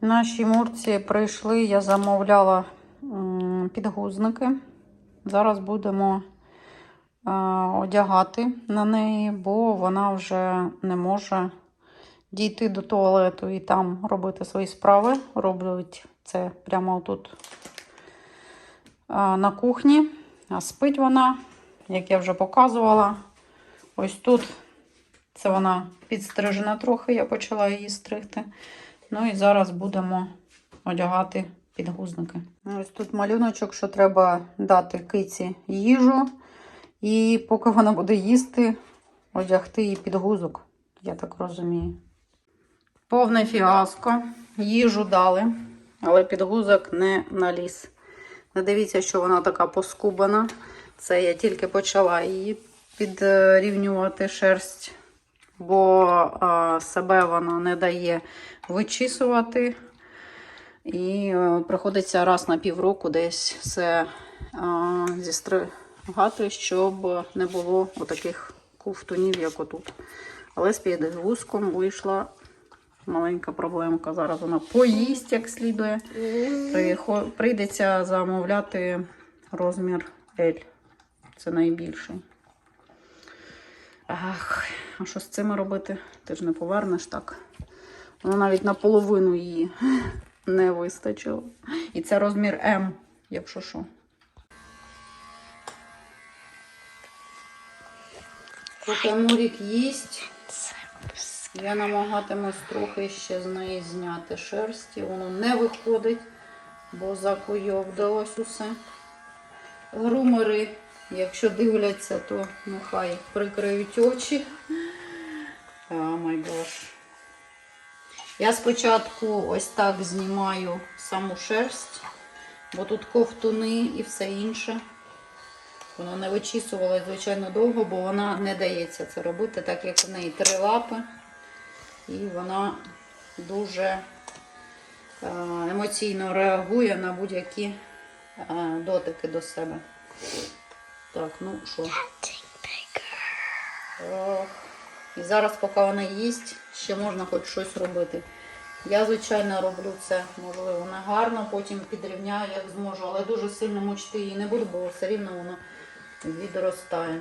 Нашій мурці прийшли, я замовляла підгузники. Зараз будемо е, одягати на неї, бо вона вже не може дійти до туалету і там робити свої справи. Роблять це прямо тут е, на кухні. А спить вона, як я вже показувала. Ось тут це вона підстрижена трохи, я почала її стригти. Ну і зараз будемо одягати підгузники. Ось тут малюночок, що треба дати киці їжу. І поки вона буде їсти, одягти їй підгузок, я так розумію. Повне фіаско. Їжу дали, але підгузок не наліз. Не дивіться, що вона така поскубана. Це я тільки почала її підрівнювати шерсть, бо себе вона не дає вичісувати. І е, приходиться раз на півроку десь все зістригати, щоб не було отаких ковтунів, як отут. Але з підгузком вийшла маленька проблемка. Зараз вона поїсть як слідує. Прийдеться замовляти розмір L. Це найбільший. Ах, а що з цими робити? Ти ж не повернеш так. Воно навіть наполовину її не вистачило. І це розмір М, якщо що. Поки Мурік їсть, я намагатимусь трохи ще з неї зняти шерсті. Воно не виходить, бо закуйовдалось усе. Грумери, якщо дивляться, то нехай прикриють очі. О май. Я спочатку ось так знімаю саму шерсть, бо тут ковтуни і все інше. Воно не вичісувалось, звичайно, довго, бо вона не дається це робити, так як в неї три лапи. І вона дуже е, емоційно реагує на будь-які е, дотики до себе. Так, ну що. І зараз, поки вона їсть, ще можна хоч щось робити. Я, звичайно, роблю це, можливо, не гарно, потім підрівняю, як зможу, але дуже сильно мучити її не буду, бо все рівно воно відростає.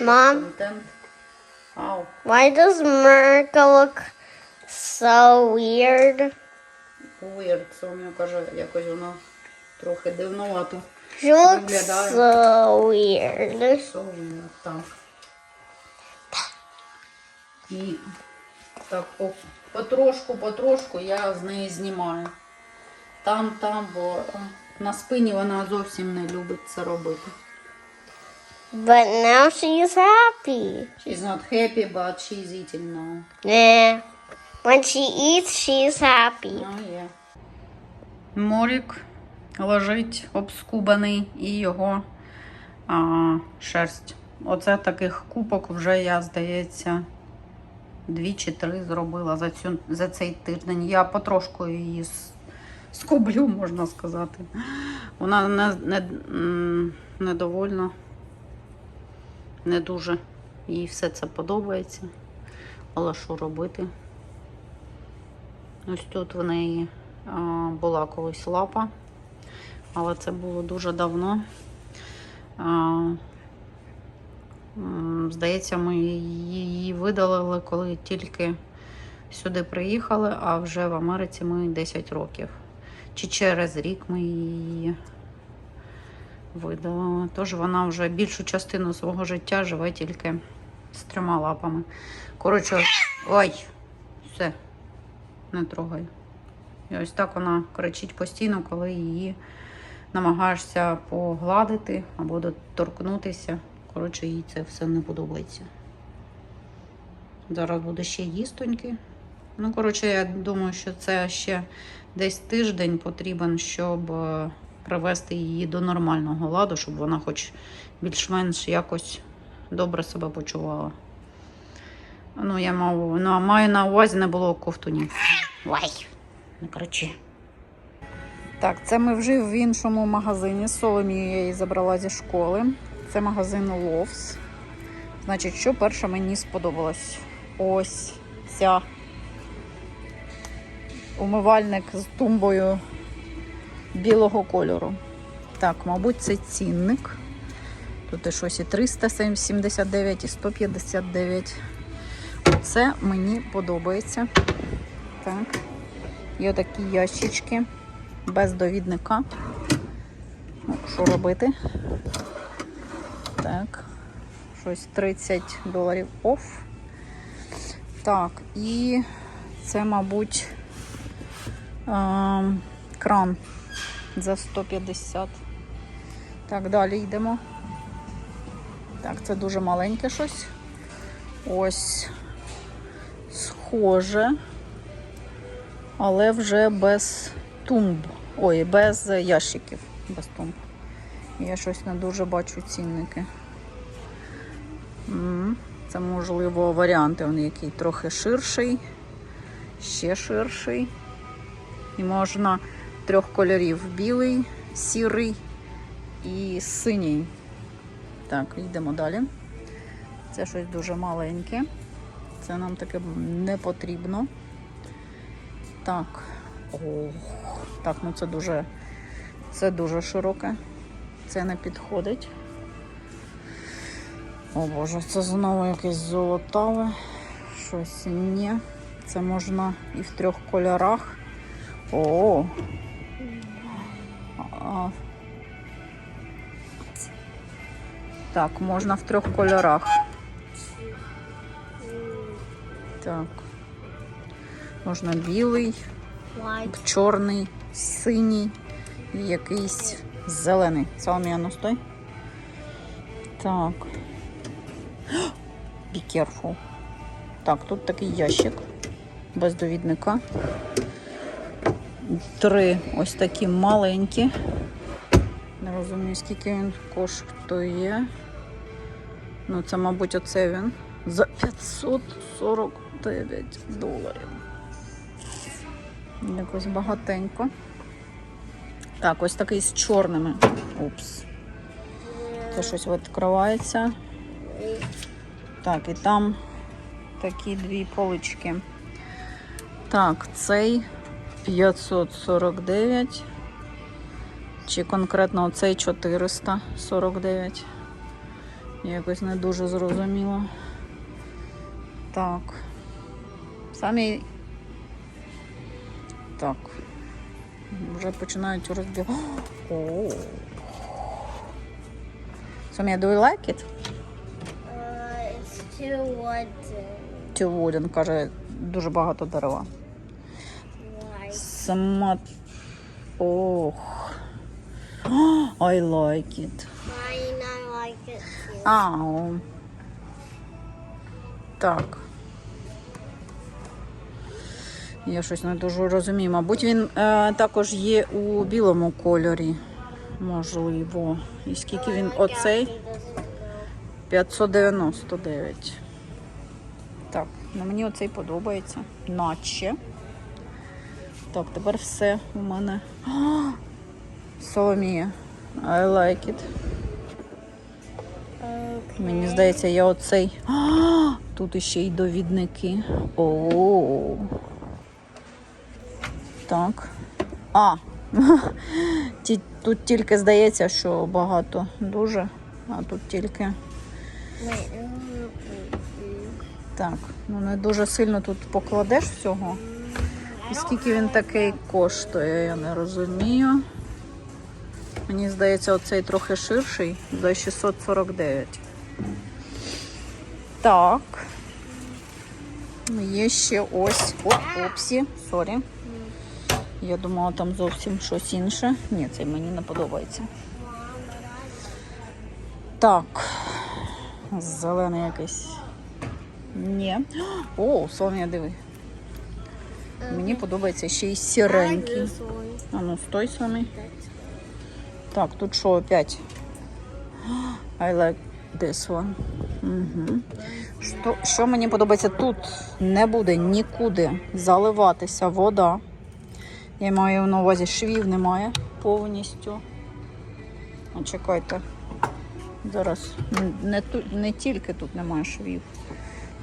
Мам. Ау. Why does America look so weird? Weird, це Соня каже, якось воно трохи дивновато. Looks Виглядає. so weird. So weird, так. І так по, потрошку, потрошку я з неї знімаю. Там, там, бо е, на спині вона зовсім не любить це робити. But now she's happy. She's not happy, but she's eating now. Nah. When she eats, she's happy. Ну, є. Морік лежить обскубаний і його а, шерсть. Оце таких купок вже я, здається, дві чи три зробила за, цю, за цей тиждень. Я потрошку її скублю, можна сказати. Вона не, не, недовольна, не дуже. Їй все це подобається. Але що робити? Ось тут в неї була колись лапа, але це було дуже давно. Здається, ми її видалили, коли тільки сюди приїхали, а вже в Америці ми 10 років. Чи через рік ми її видалили. Тож вона вже більшу частину свого життя живе тільки з трьома лапами. Коротше, ой, все не трогай. І ось так вона кричить постійно, коли її намагаєшся погладити або доторкнутися. Коротше, їй це все не подобається. Зараз буде ще їстоньки. Ну, коротше, я думаю, що це ще десь тиждень потрібен, щоб е, привести її до нормального ладу, щоб вона хоч більш-менш якось добре себе почувала. Ну, я мав, ну, маю на увазі не було ковтунів. Вай, не кричи. Так, це ми вже в іншому магазині. Соломію я її забрала зі школи. Це магазин Ловс. Значить, що перше мені сподобалось? Ось ця умивальник з тумбою білого кольору. Так, мабуть, це цінник. Тут і щось і 379, і 159. Це мені подобається. Так. Є такі ящички без довідника. Що робити? Так. Щось 30 доларів оф. Так, і це, мабуть, ем, кран за 150. Так, далі йдемо. Так, це дуже маленьке щось. Ось схоже, але вже без тумб. Ой, без ящиків. Без тумб. Я щось не дуже бачу цінники. Це, можливо, варіанти, він який трохи ширший, ще ширший. І можна трьох кольорів: білий, сірий і синій. Так, йдемо далі. Це щось дуже маленьке. Це нам таке не потрібно. Так. Ох. Так, ну це дуже, це дуже широке. Це не підходить. О Боже, це знову якесь золотаве. Щось ні. Це можна і в трьох кольорах. О. А. Так, можна в трьох кольорах. Так. Можна білий, чорний, синій і якийсь зелений. Соломія, ну стой. Так. Be careful. Так, тут такий ящик без довідника. Три ось такі маленькі. Не розумію, скільки він коштує. Ну, це, мабуть, оце він. За 549 доларів. Якось багатенько. Так, ось такий з чорними. Упс. Це щось відкривається. Так, і там такі дві полички. Так, цей 549. Чи конкретно оцей 449. Якось не дуже зрозуміло. Так. Самі. Так. Вже починають розбігати. О. Самія, do you like it? Uh, it's too wood. Too wooden, каже, дуже багато дерева. White. Сама. Ох. I like it. Mine, I like it too. А, так. Я щось не дуже розумію. Мабуть, він е, також є у білому кольорі. Можливо. І скільки він оцей? He doesn't know. 599. Так, ну мені оцей подобається. Наче. Так, тепер все у мене. А, Соломія. I like it. Мені здається, я оцей. А, тут іще й довідники. О. Так. А. Тут тільки здається, що багато дуже, а тут тільки. Так, ну не дуже сильно тут покладеш всього. І скільки він такий коштує, я не розумію. Мені здається, оцей трохи ширший за 649. Так. Є ще ось. О, опсі, сорі. Я думала, там зовсім щось інше. Ні, цей мені не подобається. Так. Зелений якийсь. Ні. О, Соня, диви. Мені подобається ще й сіренький. А ну, стой самий. Так, тут що опять? I like this one. Угу. Що, що мені подобається, тут не буде нікуди заливатися вода. Я маю на увазі швів немає повністю. А чекайте. Зараз не, не тільки тут немає швів.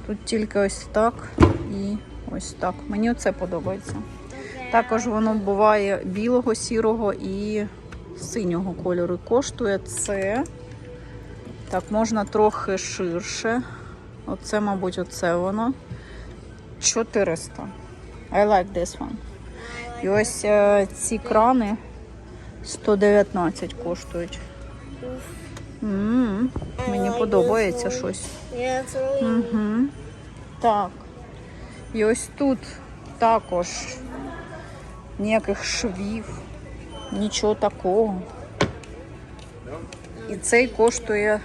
Тут тільки ось так і ось так. Мені оце подобається. Також воно буває білого, сірого і синього кольору. Коштує це. Так, можна трохи ширше. Оце, мабуть, оце воно. 400. I like this one. І ось е, ці крани 119 коштують. м мені подобається щось. Угу. Так. І ось тут також ніяких швів, нічого такого. І цей коштує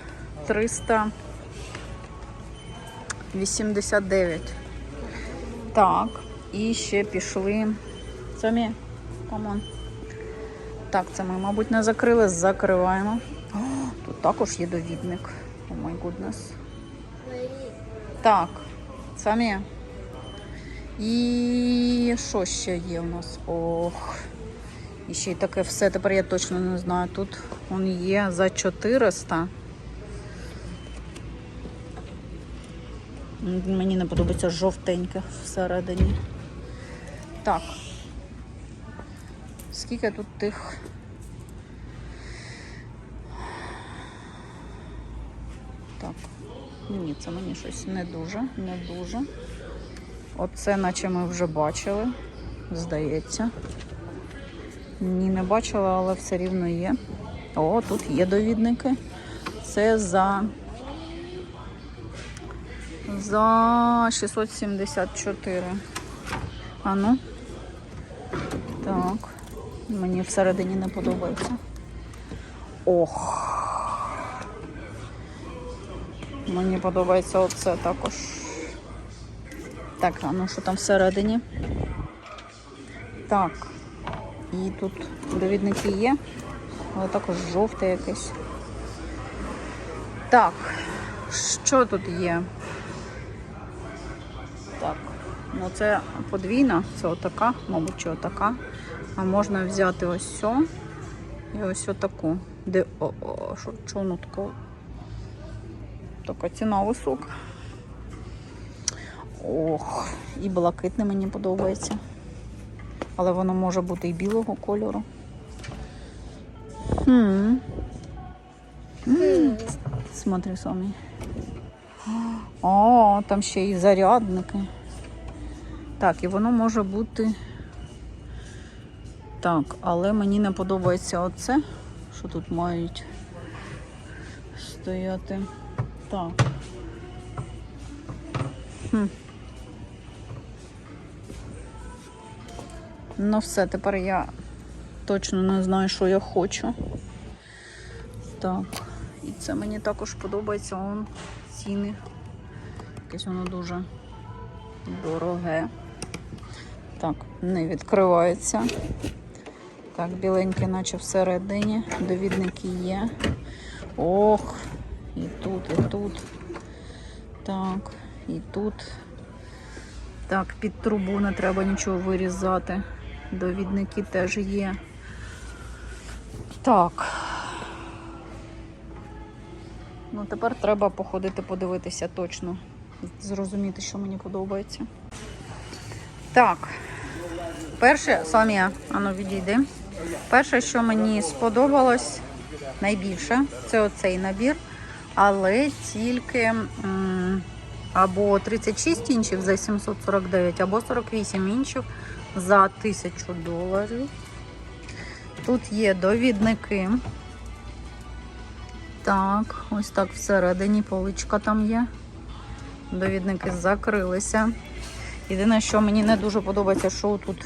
389. Так, і ще пішли. Самі, камон. Так, це ми, мабуть, не закрили, закриваємо. О, тут також є довідник. О май гуднес. Так, самі. І що ще є у нас? Ох. І ще й таке все. Тепер я точно не знаю. Тут он є за 400. Мені не подобається жовтеньке всередині. Так. Скільки тут тих? Так. Ні, це мені щось не дуже, не дуже. Оце, наче ми вже бачили, здається. Ні, не бачила, але все рівно є. О, тут є довідники. Це за. За 674. А ну. Так. Мені всередині не подобається. Ох. Мені подобається оце також. Так, а ну що там всередині? Так. І тут довідники є, але також жовте якесь. Так, що тут є? Так, ну це подвійна, це отака, мабуть, чи отака. А можна взяти ось цю і ось отаку. Де о, о, що, воно таке? Така ціна висока. Ох, і блакитне мені подобається. Але воно може бути і білого кольору. Хм. М, Смотри самі. О, там ще і зарядники. Так, і воно може бути. Так, але мені не подобається оце, що тут мають стояти. Так. Хм. Ну все, тепер я точно не знаю, що я хочу. Так, і це мені також подобається он ціни. Якесь воно дуже дороге. Так, не відкривається. Так, біленьке, наче всередині. Довідники є. Ох, і тут, і тут. Так, і тут. Так, під трубу не треба нічого вирізати. Довідники теж є. Так. Ну, тепер треба походити, подивитися точно. Зрозуміти, що мені подобається. Так. Перше, Самія, ану відійди. Перше, що мені сподобалось найбільше, це оцей набір, але тільки або 36 інчів за 749, або 48 інчів за 1000 доларів. Тут є довідники. Так, ось так всередині поличка там є. Довідники закрилися. Єдине, що мені не дуже подобається, що тут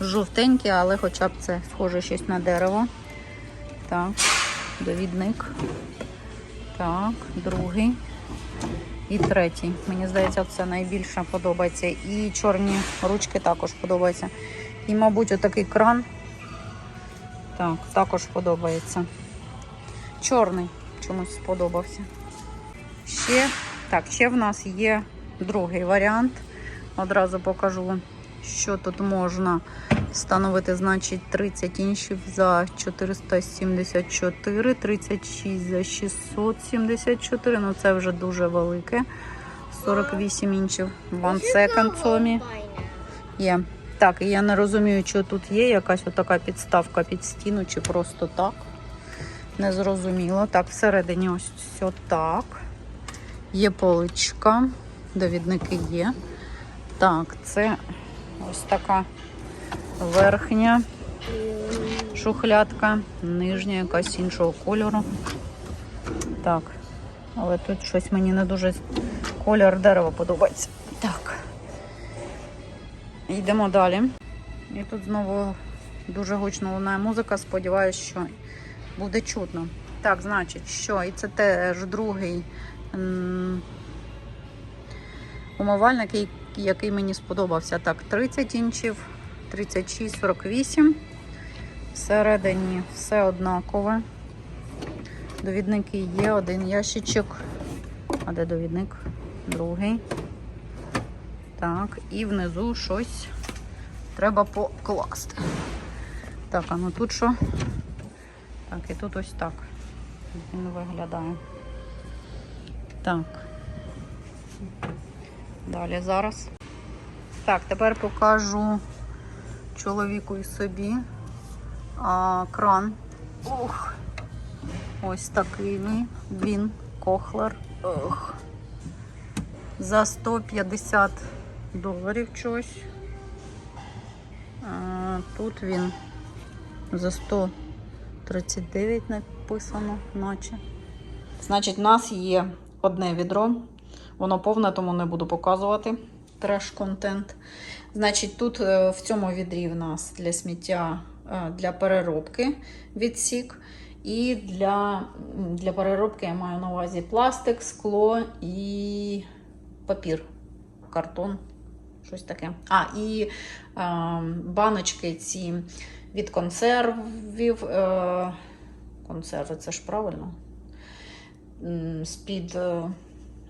жовтеньке, але хоча б це схоже щось на дерево. Так, довідник. Так, другий. І третій. Мені здається, це найбільше подобається. І чорні ручки також подобаються. І, мабуть, отакий кран. Так, також подобається. Чорний чомусь сподобався. Ще, так, ще в нас є другий варіант. Одразу покажу, що тут можна встановити, значить, 30 інчів за 474, 36 за 674. Ну, це вже дуже велике. 48 інчів. One second, Сомі. Є. Так, і я не розумію, чи тут є якась отака підставка під стіну, чи просто так. Не зрозуміло. Так, всередині ось все так. Є поличка, довідники є. Так, це ось така верхня шухлядка, нижня якась іншого кольору. Так, але тут щось мені не дуже колір дерева подобається. Так. Йдемо далі. І тут знову дуже гучно лунає музика. Сподіваюсь, що буде чутно. Так, значить, що? І це теж другий умивальник, який- який мені сподобався. Так, 30 інчів, 36, 48. Всередині все однакове. Довідники є, один ящичок. А де довідник? Другий. Так, і внизу щось треба покласти. Так, а ну тут що? Так, і тут ось так. Він виглядає. Так. Далі зараз. Так, тепер покажу чоловіку і собі а, кран. Ох. Ось такий він. Кохлер. Ох. За 150 доларів чогось. А, тут він за 139 написано, наче. Значить, у нас є одне відро. Воно повне, тому не буду показувати треш-контент. Значить, тут е, в цьому відрі в нас для сміття, е, для переробки відсік. І для, для переробки я маю на увазі пластик, скло і папір, картон, щось таке. А, і е, баночки ці від консервів. Е, консерви, це ж правильно. З-під е,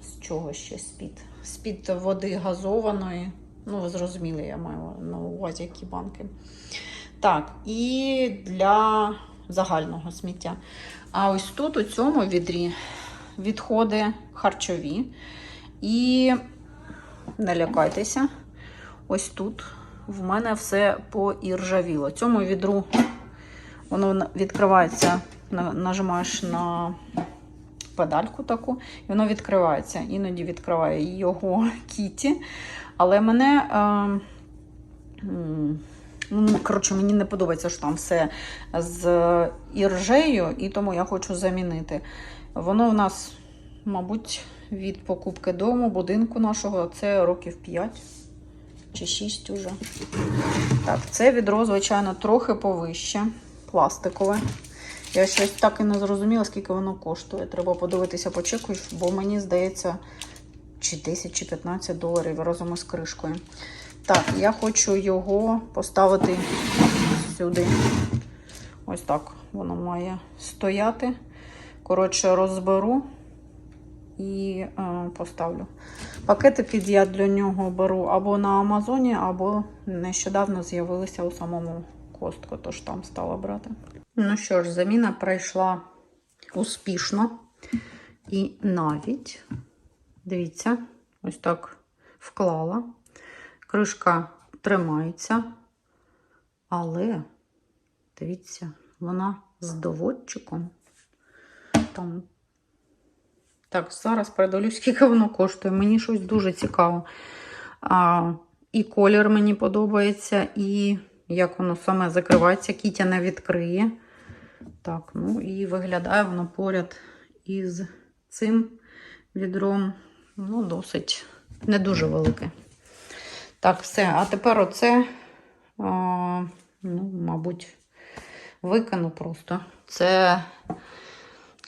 з чого ще з-під? З-під води газованої. Ну, ви зрозуміли, я маю на увазі які банки. Так, і для загального сміття. А ось тут, у цьому відрі, відходи харчові. І не лякайтеся, ось тут в мене все поіржавіло. Цьому відру воно відкривається, нажимаєш на педальку таку, і воно відкривається. Іноді відкриває його кіті. Але мене. Е, ну, коротше, мені не подобається, що там все з іржею, і тому я хочу замінити. Воно в нас, мабуть, від покупки дому, будинку нашого, це років 5 чи 6 уже. Так, це відро, звичайно, трохи повище, пластикове. Я щось так і не зрозуміла, скільки воно коштує. Треба подивитися по чеку, бо мені здається, чи 10, чи 15 доларів разом із кришкою. Так, я хочу його поставити сюди. Ось так воно має стояти. Коротше, розберу і е, поставлю. Пакетики я для нього беру або на Амазоні, або нещодавно з'явилися у самому Костко, тож там стала брати. Ну що ж, заміна пройшла успішно. І навіть, дивіться, ось так вклала. Кришка тримається, але, дивіться, вона з доводчиком. Там. Так, зараз передивлюсь, скільки воно коштує. Мені щось дуже цікаво. А, і колір мені подобається, і як воно саме закривається, кітя не відкриє. Так, ну і виглядає воно поряд із цим відром. Ну, досить не дуже велике. Так, все. А тепер оце, а, ну, мабуть, викину просто. Це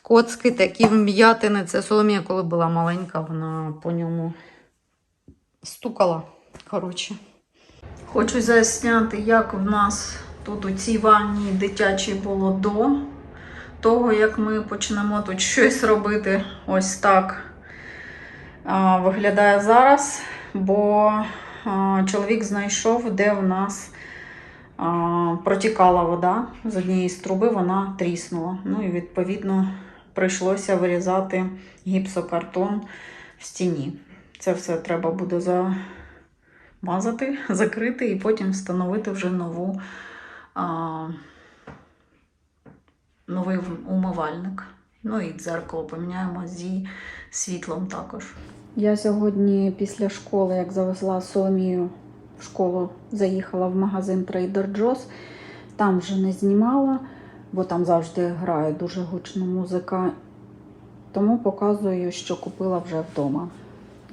коцки, такі вм'ятини. Це Соломія, коли була маленька, вона по ньому стукала. Коротше. Хочу засняти, як в нас тут у цій ванні дитячій було до того, як ми почнемо тут щось робити. Ось так а, виглядає зараз, бо а, чоловік знайшов, де в нас а, протікала вода з однієї з труби, вона тріснула. Ну і відповідно прийшлося вирізати гіпсокартон в стіні. Це все треба буде мазати, закрити і потім встановити вже нову, новий умивальник. Ну і дзеркало поміняємо зі світлом також. Я сьогодні після школи, як завезла Соломію в школу, заїхала в магазин Trader Joe's. Там вже не знімала, бо там завжди грає дуже гучна музика. Тому показую, що купила вже вдома.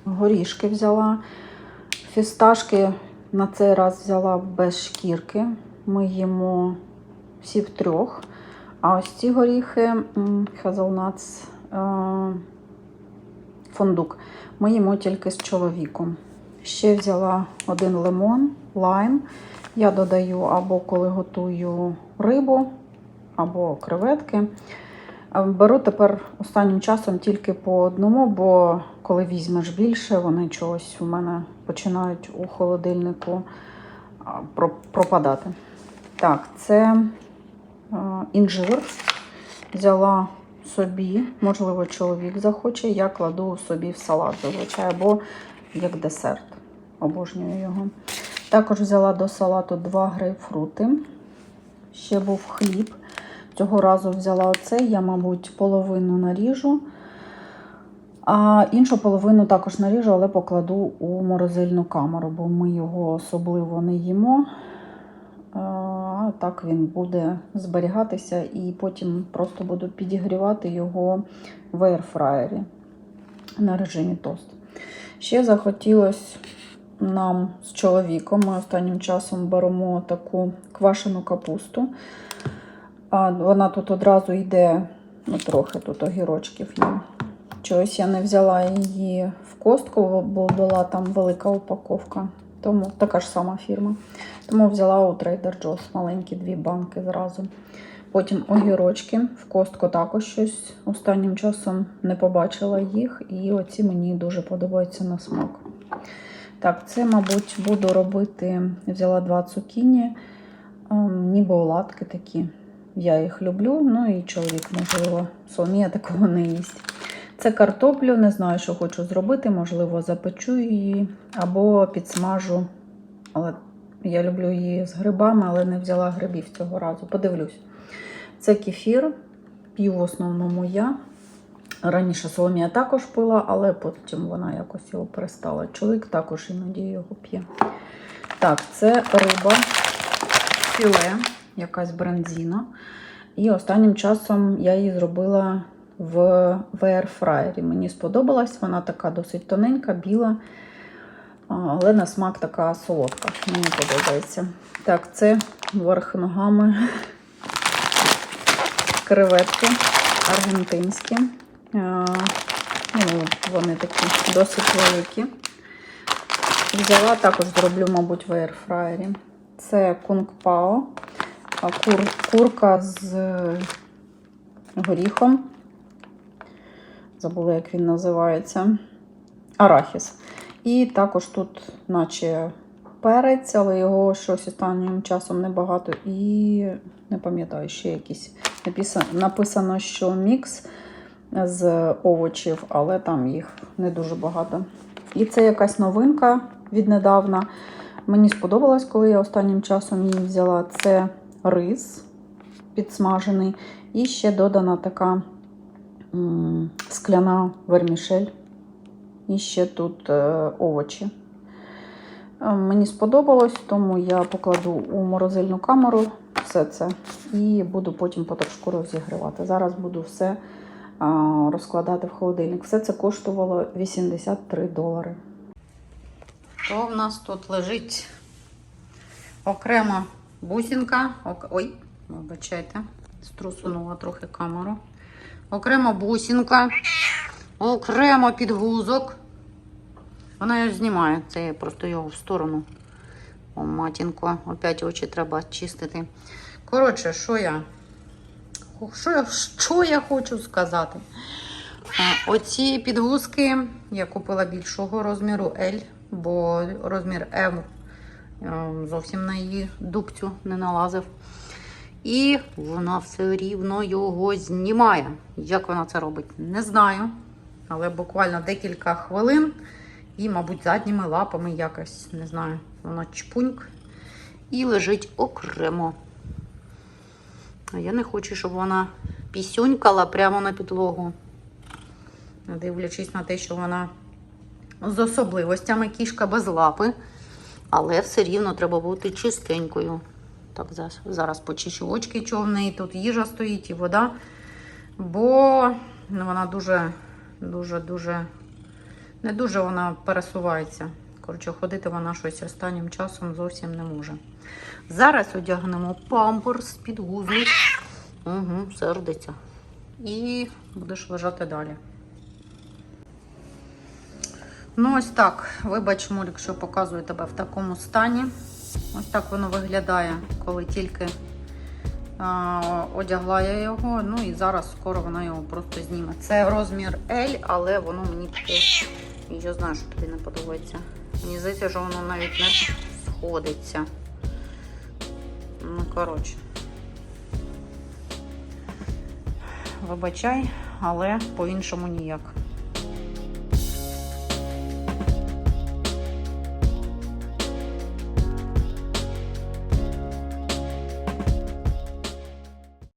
Горішки взяла, фісташки на цей раз взяла без шкірки. Ми їмо всі втрьох. А ось ці горіхи м, е, фундук. Ми їмо тільки з чоловіком. Ще взяла один лимон, лайм. Я додаю або коли готую рибу, або креветки. Е, Беру тепер останнім часом тільки по одному, бо коли візьмеш більше, вони чогось у мене починають у холодильнику пропадати. Так, це е, інжир. Взяла собі, можливо, чоловік захоче. Я кладу собі в салат зазвичай, або як десерт. Обожнюю його. Також взяла до салату два грейпфрути. Ще був хліб. Цього разу взяла оцей, я, мабуть, половину наріжу. А іншу половину також наріжу, але покладу у морозильну камеру, бо ми його особливо не їмо. А так він буде зберігатися і потім просто буду підігрівати його в аерфраєрі на режимі тост. Ще захотілося нам з чоловіком. Ми останнім часом беремо таку квашену капусту. А вона тут одразу йде, ну трохи тут огірочків є. Чогось я не взяла її в костку, бо була там велика упаковка. Тому така ж сама фірма. Тому взяла у Trader Joe's маленькі дві банки зразу. Потім огірочки. В костку також щось останнім часом не побачила їх. І оці мені дуже подобаються на смак. Так, це, мабуть, буду робити. Взяла два цукіні, ем, ніби оладки такі. Я їх люблю, ну і чоловік, можливо, Соломія такого не їсть. Це картоплю, не знаю, що хочу зробити. Можливо, запечу її або підсмажу. Але я люблю її з грибами, але не взяла грибів цього разу. Подивлюсь. Це кефір, п'ю в основному я. Раніше Соломія також пила, але потім вона якось його перестала. Чоловік також іноді його п'є. Так, це риба, філе, якась брензіна. І останнім часом я її зробила в, в. Мені сподобалась, вона така досить тоненька, біла, але на смак така солодка. Мені подобається. Так, це верх ногами креветки аргентинські. Ну, вони такі досить великі. Взяла, також зроблю, мабуть, в аерфраєрі. Це кунг пао, кур, курка з горіхом. Забула, як він називається. Арахіс. І також тут, наче перець, але його щось останнім часом небагато. І не пам'ятаю, ще якісь. Написано, що мікс з овочів, але там їх не дуже багато. І це якась новинка віднедавна. Мені сподобалось, коли я останнім часом її взяла. Це рис підсмажений. І ще додана така скляна вермішель. І ще тут е, овочі. Е, Мені сподобалось, тому я покладу у морозильну камеру все це і буду потім потрошку розігрівати. Зараз буду все розкладати в холодильник. Все це коштувало 83 долари. То в нас тут лежить окрема бусинка. Ой, вибачайте, струсунула трохи камеру. Окрема бусинка, окремо підгузок. Вона його знімає, це я просто його в сторону. О, матінко, опять очі треба чистити. Коротше, що я? Що я, що я хочу сказати? Оці підгузки я купила більшого розміру L, бо розмір M е, зовсім на її дубцю не налазив. І вона все рівно його знімає. Як вона це робить, не знаю. Але буквально декілька хвилин І, мабуть, задніми лапами якось, не знаю, вона чпуньк і лежить окремо. А я не хочу, щоб вона пісюнькала прямо на підлогу. Дивлячись на те, що вона з особливостями кішка без лапи, але все рівно треба бути чистенькою. Так, зараз, почищу очки, що тут їжа стоїть і вода. Бо ну, вона дуже, дуже, дуже, не дуже вона пересувається. Коротше, ходити вона щось останнім часом зовсім не може. Зараз одягнемо памперс, підгузник. Угу, сердиться. І будеш лежати далі. Ну, ось так. Вибач, Мурік, що показую тебе в такому стані. Ось так воно виглядає, коли тільки а, одягла я його. Ну і зараз скоро вона його просто зніме. Це розмір L, але воно мені таке. Я знаю, що тобі не подобається. Мені здається, що воно навіть не сходиться. Ну, коротше. Вибачай, але по-іншому ніяк.